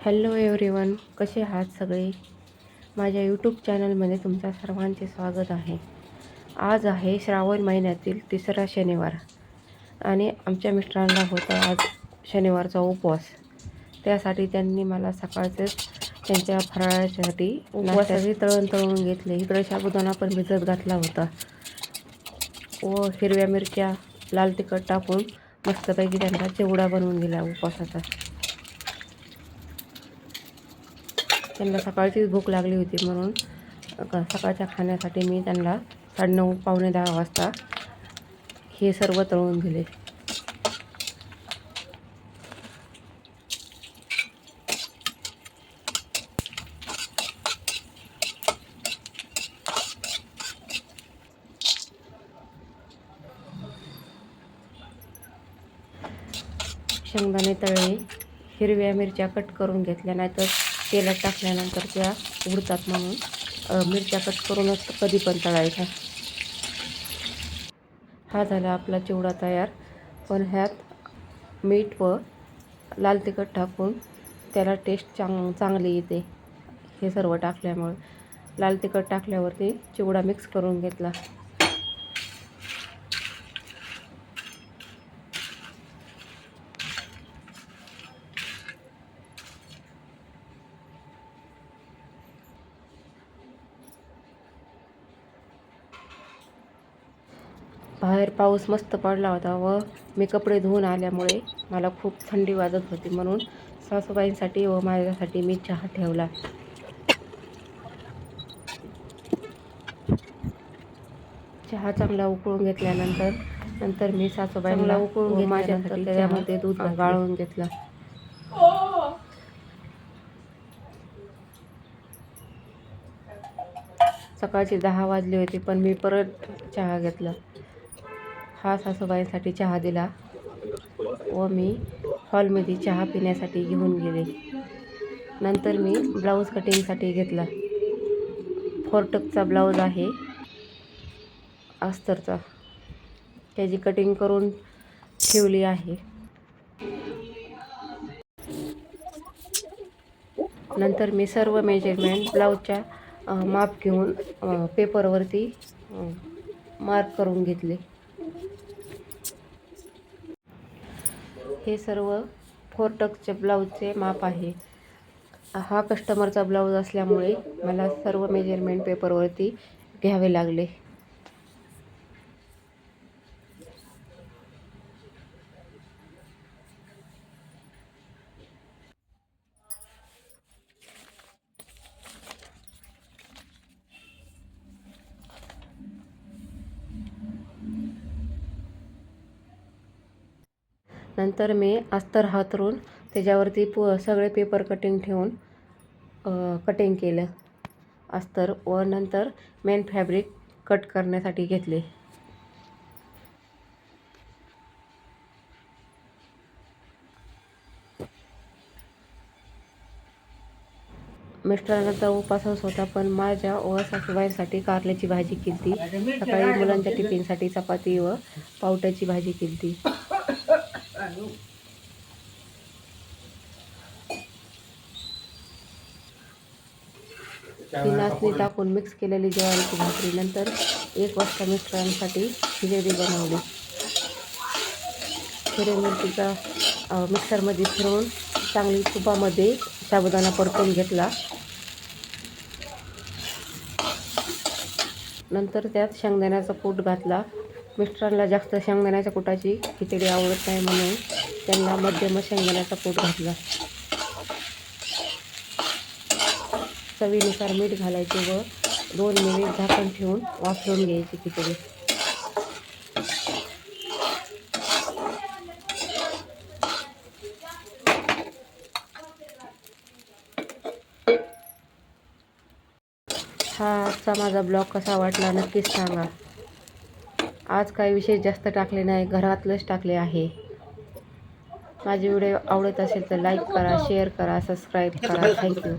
Hello everyone कसे आहात सगळे? माझ्या यूट्यूब चॅनलमध्ये तुमचा सर्वांचे स्वागत आहे. आज आहे श्रावण महिन्यातील तिसरा शनिवार आणि आमच्या मिस्टरांना होता आज शनिवारचा उपवास. त्यासाठी त्यांनी मला सकाळचेच त्यांच्या फराळासाठी उपवासाचे तळण तळून घेतले. इकडे साबुदाणा पण भिजत घातला होता. व हिरव्या मिरच्या लाल तिखट टाकून मस्तपैकी त्यांना चिवडा बनवून दिला उपवासाचा. त्यांना सकाळचीच भूक लागली होती म्हणून क- सकाळच्या खाण्यासाठी मी त्यांना साडेनऊ पावणे दहा वाजता हे सर्व तळून दिले. शेंगदाणे तळले हिरव्या मिरच्या कट करून घेतल्या नाहीतर तेलात टाकल्यानंतर त्या उडतात म्हणून मिरच्या कट करूनच कधी पण तळायच्या. हा झाला आपला चिवडा तयार. पण ह्यात मीठ व लाल तिखट टाकून त्याला टेस्ट चांग चांगली येते. हे सर्व टाकल्यामुळे लाल तिखट टाकल्यावरती चिवडा मिक्स करून घेतला. बाहेर पाऊस मस्त पडला होता व मी कपडे धुवून आल्यामुळे मला खूप थंडी वाजत होती म्हणून सासूबाईंसाठी व माझ्यासाठी मी चहा ठेवला. चहा चांगला उकळून घेतल्यानंतर नंतर मी सासूबाईंना उकळून माझ्यासाठी त्यामध्ये दूध गाळून घेतला. सकाळचे दहा वाजले होते पण मी परत चहा घेतला. हा सासूबाईंसाठी चहा दिला व मी हॉलमध्ये चहा पिण्यासाठी घेऊन गेले. नंतर मी ब्लाऊज कटिंगसाठी घेतला. फोरटकचा ब्लाऊज आहे अस्तरचा. त्याची कटिंग करून ठेवली आहे. नंतर मी सर्व मेजरमेंट ब्लाऊजच्या माप घेऊन पेपरवरती मार्क करून घेतले. हे सर्व फोर टक्सचे ब्लाऊजचे माप आहे. हा कस्टमरचा ब्लाऊज असल्यामुळे मला सर्व मेजरमेंट पेपरवरती घ्यावे लागले. नंतर मी अस्तर हातरून त्याच्यावरती पु सगळे पेपर कटिंग ठेवून कटिंग केलं. अस्तर व नंतर मेन फॅब्रिक कट करण्यासाठी घेतले. मिस्टरांचा उपासच होता पण माझ्या व सासूबाईंसाठी कारल्याची भाजी केली सकाळी मुलांच्या टिफिनसाठी चपाती व पावट्याची भाजी केली ही नाचणी टाकून मिक्स केलेली ज्वारीची भाकरी नंतर एक वाजता मिस्टरांसाठी खिचडी बनवली. हिरवी मिरचीचा मिक्सरमध्ये फिरवून चांगली तुपामध्ये साबुदाणा परतून घेतला. नंतर त्यात शेंगदाण्याचा कूट घातला. मिस्टरांना जास्त शेंगदाण्याच्या कुटाची खिचडी आवडत नाही म्हणून त्यांना मध्यम शेंगदाण्याचा कूट घातला. चवीनुसार मीठ घालायचे व दोन मिनिट झाकण ठेवून वाफवून घ्यायची खिचडी. हा आजचा माझा ब्लॉग कसा वाटला नक्कीच सांगा. आज काही विशेष जास्त टाकले नाही घरातलंच टाकले आहे. माझे व्हिडिओ आवडत असेल तर लाईक करा शेअर करा सबस्क्राईब करा. थँक्यू